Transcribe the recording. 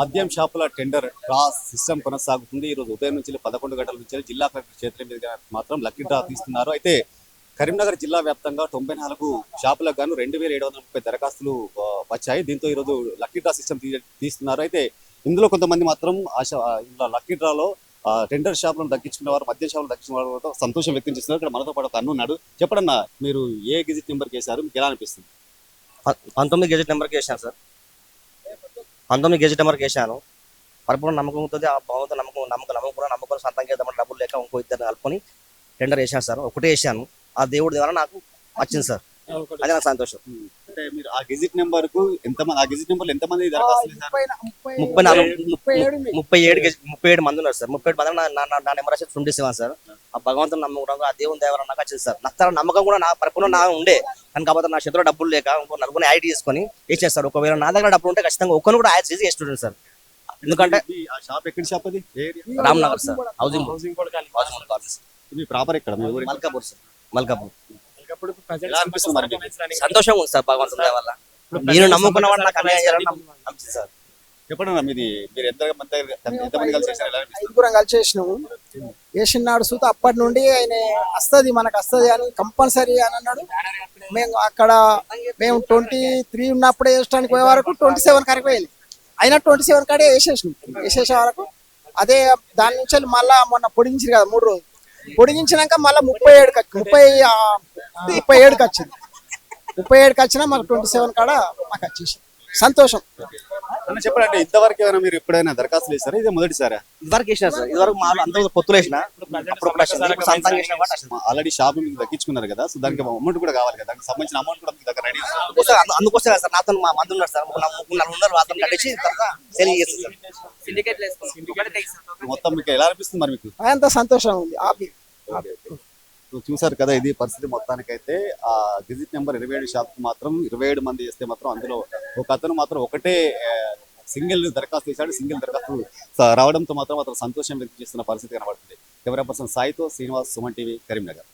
మద్యం షాపుల tender draw system కొనసాగుతుంది. ఈ రోజు ఉదయం నుంచి పదకొండు గంటల నుంచి జిల్లా కలెక్టర్ చేతుల మీదుగా మాత్రం లక్కీ డ్రా తీస్తున్నారు. అయితే కరీంనగర్ జిల్లా వ్యాప్తంగా తొంభై నాలుగు షాపులకు గాను రెండు వేల ఏడు వందల ముప్పై దరఖాస్తులు వచ్చాయి. దీంతో ఈ రోజు లక్కీ డ్రా సిస్టమ్ తీస్తున్నారు. అయితే ఇందులో కొంతమంది మాత్రం ఆశ ఇందులో లక్కీ డ్రాలో టెండర్ షాపులను దక్కించుకున్న వారు మద్యం షాపులు దక్కించుకున్న వారు సంతోషం వ్యక్తం చేస్తున్నారు. ఇక్కడ మనతో పాటు ఒక అన్న ఉన్నాడు. చెప్పడన్నా మీరు ఏ గెజిట్ నెంబర్కి వేశారు? మీకు ఎలా అనిపిస్తుంది? పంతొమ్మిది గెజెట్ నెంబర్కి వేసాను సార్. పంతొమ్మిది గెజెట్ నెంబర్కి వేసాను పరిపూర్ణ నమ్మకం ఉంటుంది ఆ భగవంతు నమ్మకం నమ్మకం నమ్మకం కూడా నమ్మకం సొంతం చేద్దామని డబ్బులు లేక ఇంకో ఇద్దరు కలుపుకొని టెండర్ వేసాను సార్. ఒకటే వేసాను ఆ దేవుడి ద్వారా నాకు వచ్చింది సార్. అదే నాకు సంతోషం. అంటే మీరు ఆ గెజిట్ నెంబర్కు ఎంతమంది ఆ గెజిట్ నెంబర్ ఎంతమంది దరఖాస్తులు వేశారు ముప్పై నాలుగు ముప్పై ఏడు గెజెట్ ముప్పై ఏడు మంది ఉన్నారు సార్. ముప్పై ఏడు మంది నా- నా నా- నా నెంబర్ వచ్చి ట్వంటీ సెవెన్ సార్. ఆ భగవంతుని నమ్మకం ఆ దేవుని దేవర నాకు వచ్చింది సార్. నాకు తన నమ్మకం కూడా నా పరిపూర్ణ నా ఉండే. కానీ కాకపోతే నా చేతిలో డబ్బులు లేక ఇంకో నలుగురిని యాడ్ చేసుకొని వేసేస్తారు ఒకవేళ నా దగ్గర డబ్బులు ఉంటే ఖచ్చితంగా ఒక్కరు కూడా యాడ్ చేసి వేస్తుంటాను సార్. ఎందుకంటే ఇది ఆ షాప్ ఎక్కడి షాప్ అది? ఏ area? Ram Nagar sir housing housing board college మీ ప్రాపర్ ఎక్కడ? మీ ఊరు మల్కాపూర్ సార్ మల్కాపూర్. ఎలా అనిపిస్తుంది మరి మీకు? సంతోషంగా ఉంది సార్ భగవంతుని దయ వల్ల నేను నమ్ముకున్న వాడు నాకు అన్యాయం చేయాలని సార్. చెప్పండి మీది మీరు ఎంత మంది కలిసి ఐదుగురం కలిసి చేసినాము. వేసినాడు సూత అప్పటి నుండి ఆయన వస్తుంది మనకు వస్తుంది అని కంపల్సరీ అని అన్నాడు. మేము అక్కడ మేము ట్వంటీ త్రీ ఉన్నప్పుడే వేసడానికి పోయే వరకు ట్వంటీ సెవెన్ కాడికి పోయింది. అయినా ట్వంటీ సెవెన్ కాడే వేసేసినాం. వేసేసే వరకు అదే దాని నుంచి వెళ్ళి మళ్ళా మొన్న పొడిగించారు కదా మూడు రోజులు. పొడిగించినాక మళ్ళీ ముప్పై ఏడుకి వచ్చి- ముప్పై ముప్పై ఏడుకి వచ్చింది. ముప్పై ఏడుకి వచ్చినా మాకు ట్వంటీ సెవెన్ కాడ మాకు వచ్చేసి సంతోషం. అన్న చెప్పండి అంటే ఇంతవరకు ఏమైనా మీరు ఎప్పుడైనా దరఖాస్తులు చేశారా? ఇదే మొదటిసారా? ఇదివరకు వేసిన సార్. ఇదివరకు మా అంత పొత్తులు వేసిన. ఆల్రెడీ షాప్ మీకు దక్కించుకున్నారు కదా సో దానికి అమౌంట్ కూడా కావాలి కదా. దానికి సంబంధించిన అమౌంట్ కూడా మీకు దగ్గర రెడీ అందుకోసం సార్. నాతో మా మంది ఉన్నారు సార్. ముగ్గురు నలుగురు ఉన్నారు. వాళ్ళతో కట్టించి తర్వాత సెల్ చేస్తుంది సార్. మొత్తం మీకు ఎలా అనిపిస్తుంది మరి మీకు? అంత సంతోషం ఉంది. ఆపి చూసారు కదా ఇది పరిస్థితి మొత్తానికైతే. ఆ డిజిట్ నెంబర్ ఇరవై ఏడు షాప్ మాత్రం ఇరవై ఏడు మంది చేస్తే మాత్రం అందులో ఒక అతను మాత్రం ఒకటే సింగిల్ దరఖాస్తు చేశాడు సింగిల్ దరఖాస్తు రావడంతో మాత్రం అతను సంతోషం వ్యక్తం చేస్తున్న పరిస్థితి కనబడుతుంది. కెమెరా పర్సన్ సాయితో శ్రీనివాస్ సుమన్ టీవీ కరీంనగర్.